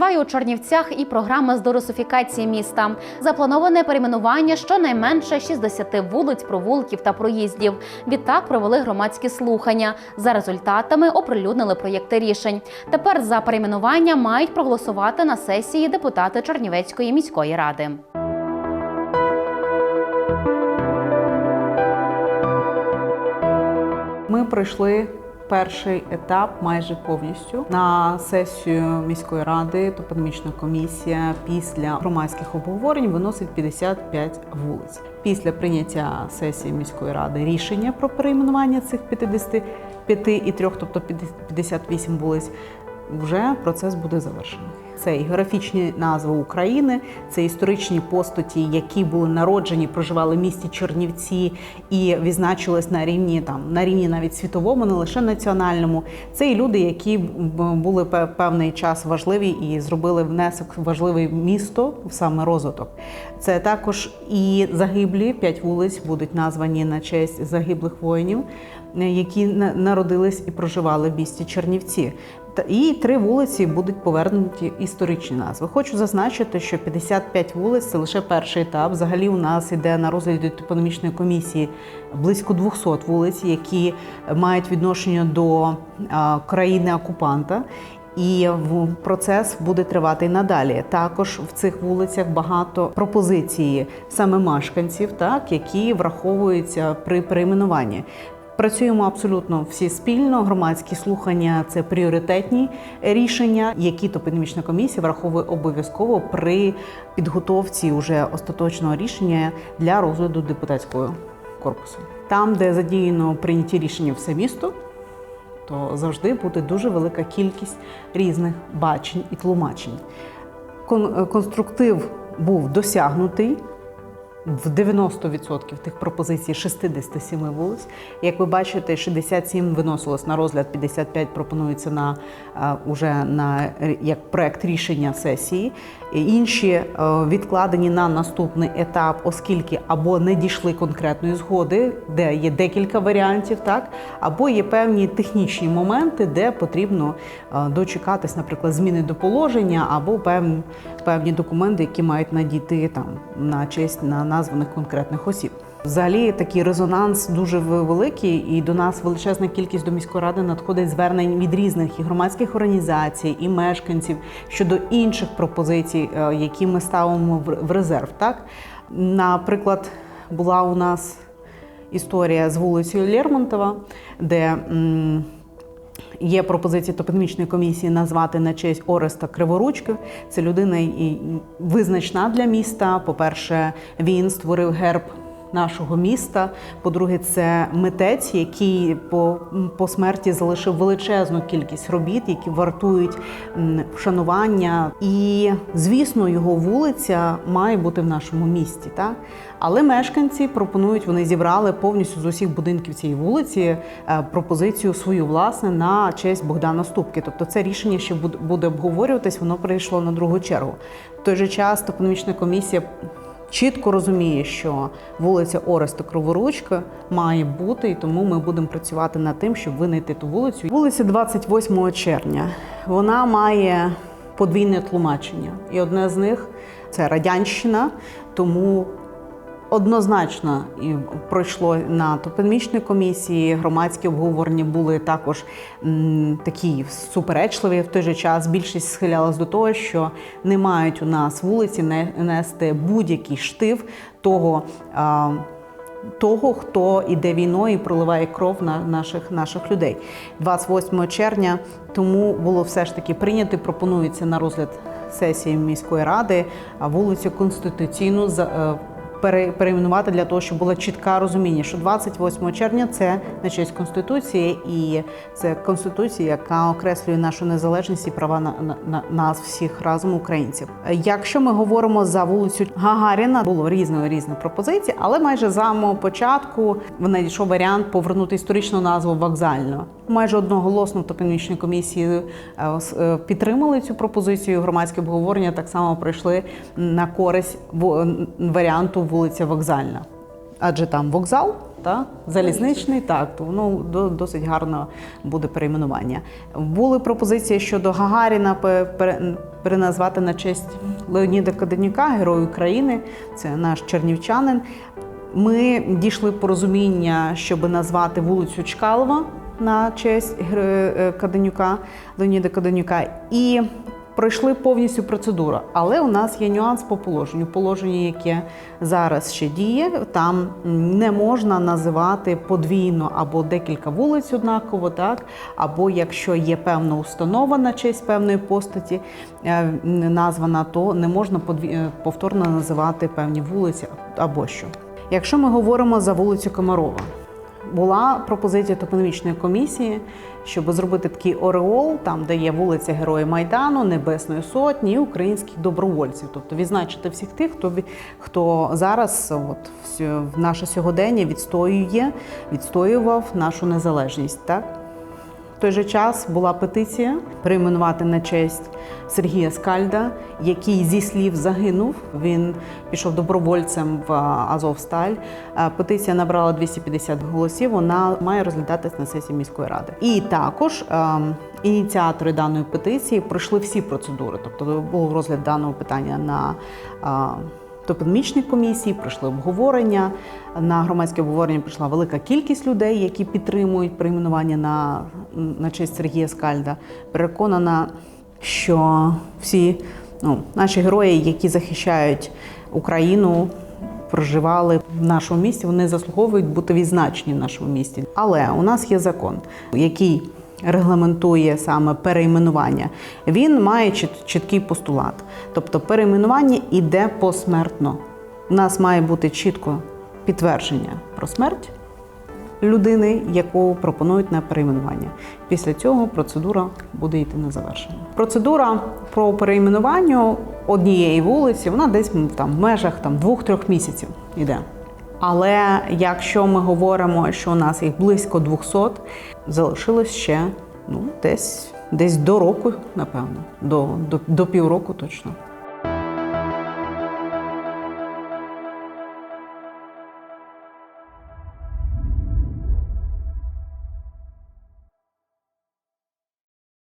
Триває у Чорнівцях і програма з дорусифікації міста. Заплановане перейменування щонайменше 60 вулиць, провулків та проїздів. Відтак провели громадські слухання. За результатами оприлюднили проєкти рішень. Тепер за перейменування мають проголосувати на сесії депутати Чернівецької міської ради. Ми пройшли перший етап майже повністю на сесію міської ради. то пандемічна комісія після громадських обговорень виносить 55 вулиць. Після прийняття сесії міської ради рішення про перейменування цих 55 і 3, тобто 58 вулиць, вже процес буде завершений. Це і географічні назви України, це історичні постаті, які були народжені, проживали в місті Чернівці і відзначились на рівні там на рівні навіть світовому, не лише національному. Це і люди, які були певний час важливі і зробили внесок важливий місто в саме розвиток. Це також і загиблі п'ять вулиць будуть названі на честь загиблих воїнів, які на- народились і проживали в місті Чернівці. І три вулиці будуть повернуті історичні назви. Хочу зазначити, що 55 вулиць це лише перший етап. Взагалі у нас іде на розгляді топономічної комісії близько 200 вулиць, які мають відношення до країни окупанта. І процес буде тривати і надалі. Також в цих вулицях багато пропозицій саме мешканців, так які враховуються при перейменуванні. Працюємо абсолютно всі спільно. Громадські слухання це пріоритетні рішення, які топономічна комісія враховує обов'язково при підготовці уже остаточного рішення для розгляду депутатського корпусу. Там, де задіяно прийняті рішення все місто, то завжди буде дуже велика кількість різних бачень і тлумачень. Кон- Конструктив був досягнутий в 90% тих пропозицій 67 вулиць. Як ви бачите, 67 виносилось на розгляд, 55 пропонується на е, уже на як проект рішення сесії. Інші е, відкладені на наступний етап, оскільки або не дійшли конкретної згоди, де є декілька варіантів, так або є певні технічні моменти, де потрібно е, дочекатись, наприклад, зміни до положення або певні, певні документи, які мають надійти там на честь на названих конкретних осіб. Взагалі такий резонанс дуже великий, і до нас величезна кількість до міської ради надходить звернень від різних і громадських організацій, і мешканців щодо інших пропозицій, е, які ми ставимо в- резерв. Так, наприклад, була у нас історія з вулицею Лермонтова, де Є пропозиція топонімічної комісії назвати на честь Ореста Криворучки. Це людина і визначна для міста. По-перше, він створив герб нашого міста. По-друге, це митець, який по, по смерті залишив величезну кількість робіт, які вартують вшанування. І, звісно, його вулиця має бути в нашому місті. Так? Але мешканці пропонують, вони зібрали повністю з усіх будинків цієї вулиці е, пропозицію свою власне на честь Богдана Ступки. Тобто це рішення ще буде обговорюватись, воно прийшло на другу чергу. В той же час топономічна комісія чітко розуміє, що вулиця Ореста Кроворучка має бути, і тому ми будемо працювати над тим, щоб винайти ту вулицю. Вулиця 28 червня. Вона має подвійне тлумачення, і одне з них це радянщина, тому. Однозначно пройшло на топономічній комісії. Громадські обговорення були також м, такі суперечливі. В той же час більшість схилялась до того, що не мають у нас вулиці не- нести будь-який штив того. А, того, хто іде війною і проливає кров на наших наших людей. 28 червня тому було все ж таки прийнято. Пропонується на розгляд сесії міської ради вулицю Конституційну е, перейменувати для того, щоб було чітке розуміння, що 28 червня це на честь конституції, і це конституція, яка окреслює нашу незалежність і права на, на, на нас всіх разом українців. Якщо ми говоримо за вулицю Гагаріна, було різної різні пропозиції, але майже з самого початку надійшов варіант повернути історичну назву вокзальну. Майже одноголосно в топонімічній комісії е, е, підтримали цю пропозицію. Громадське обговорення так само пройшли на користь варіанту вулиця Вокзальна. Адже там вокзал Та? Залізничний, так, то воно до- досить гарно буде перейменування. Були пропозиції щодо Гагаріна переназвати на честь Леоніда Каденюка, Герою України. Це наш чернівчанин. Ми дійшли порозуміння, щоб назвати вулицю Чкалова на честь е, Каденюка, Леоніда Каденюка. І пройшли повністю процедуру. Але у нас є нюанс по положенню. Положення, яке зараз ще діє, там не можна називати подвійно або декілька вулиць однаково, так або якщо є певна установа на честь певної постаті е, названа, то не можна е, повторно називати певні вулиці або що. Якщо ми говоримо за вулицю Комарова, була пропозиція топонімічної комісії, щоб зробити такий ореол, там де є вулиця Героїв Майдану, Небесної Сотні і українських добровольців, тобто відзначити всіх тих, хто хто зараз, от в наше сьогодення відстоює, відстоював нашу незалежність. Так той же час була петиція перейменувати на честь Сергія Скальда, який зі слів загинув. Він пішов добровольцем в Азовсталь. Е, Петиція набрала 250 голосів. Вона має розглядатись на сесії міської ради. І також ем, ініціатори даної петиції пройшли всі процедури. Тобто був розгляд даного питання на топономічній комісії, пройшли обговорення. На громадське обговорення прийшла велика кількість людей, які підтримують перейменування на, на честь Сергія Скальда. Переконана, що всі ну, наші герої, які захищають Україну, проживали в нашому місті, вони заслуговують бути відзначені в нашому місті. Але у нас є закон, який регламентує саме перейменування. Він має чіт- чіткий постулат. Тобто перейменування йде посмертно. У нас має бути чітко підтвердження про смерть людини, яку пропонують на перейменування. Після цього процедура буде йти на завершення. Процедура про перейменування однієї вулиці, вона десь там в межах там двох-трьох місяців йде. Але якщо ми говоримо, що у нас їх близько 200, залишилось ще ну, десь, десь до року, напевно, до, до, до півроку точно.